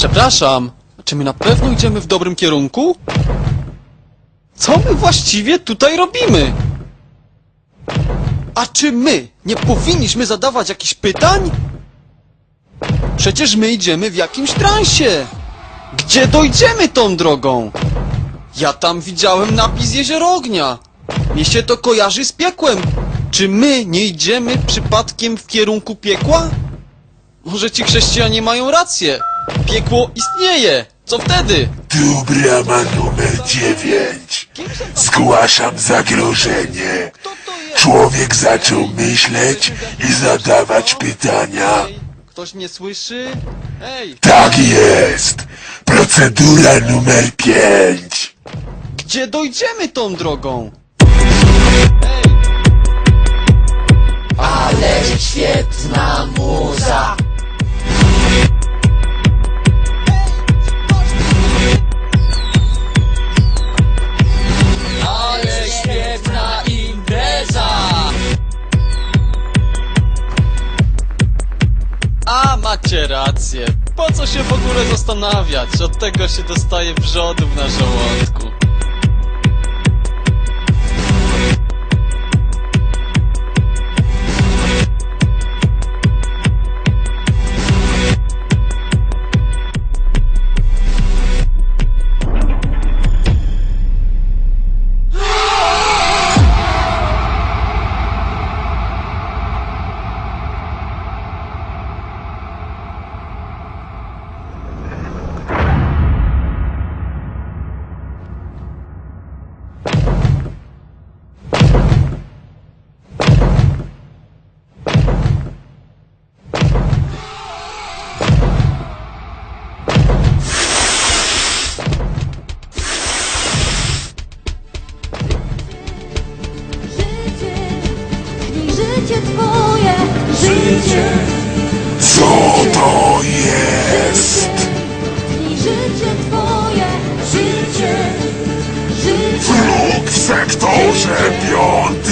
Przepraszam, czy my na pewno idziemy w dobrym kierunku? Co my właściwie tutaj robimy? A czy my nie powinniśmy zadawać jakichś pytań? Przecież my idziemy w jakimś transie. Gdzie dojdziemy tą drogą? Ja tam widziałem napis Jezioro Ognia. Mnie się to kojarzy z piekłem. Czy my nie idziemy przypadkiem w kierunku piekła? Może ci chrześcijanie mają rację. Piekło istnieje. Co wtedy? Tu brama numer dziewięć. Zgłaszam zagrożenie. Kto to jest? Człowiek zaczął myśleć i zadawać pytania. Ktoś mnie słyszy? Ej, Tak jest. Procedura numer pięć. gdzie dojdziemy tą drogą? Ej, Ale świetna muza macie rację. Po co się w ogóle zastanawiać? Od tego się dostaje wrzodów na żołądku. Twoje, życie, Co to jest? i życie twoje, życie, życie, Wróg w sektorze piątym.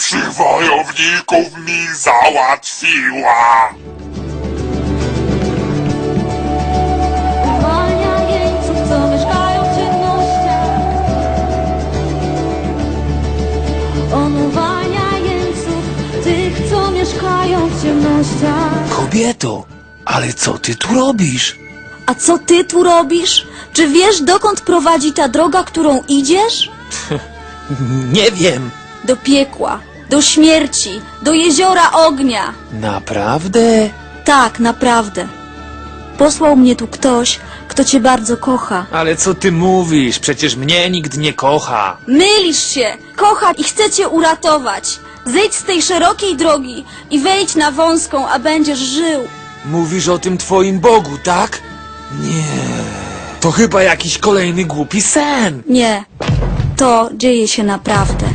Najlepszych wojowników mi załatwiła. Uwalnia jeńców, co mieszkają w ciemnościach. On uwalnia jeńców, tych, co mieszkają w ciemnościach. Kobieto, ale co ty tu robisz? A co ty tu robisz? Czy wiesz, dokąd prowadzi ta droga, którą idziesz? Nie wiem. Do piekła, do śmierci, do jeziora ognia. Naprawdę? Tak, naprawdę. Posłał mnie tu ktoś, kto cię bardzo kocha. Ale co ty mówisz? Przecież mnie nikt nie kocha. Mylisz się, kocha i chce cię uratować. Zejdź z tej szerokiej drogi i wejdź na wąską, a będziesz żył. Mówisz o tym twoim Bogu, tak? Nie. To chyba jakiś kolejny głupi sen. Nie, to dzieje się naprawdę.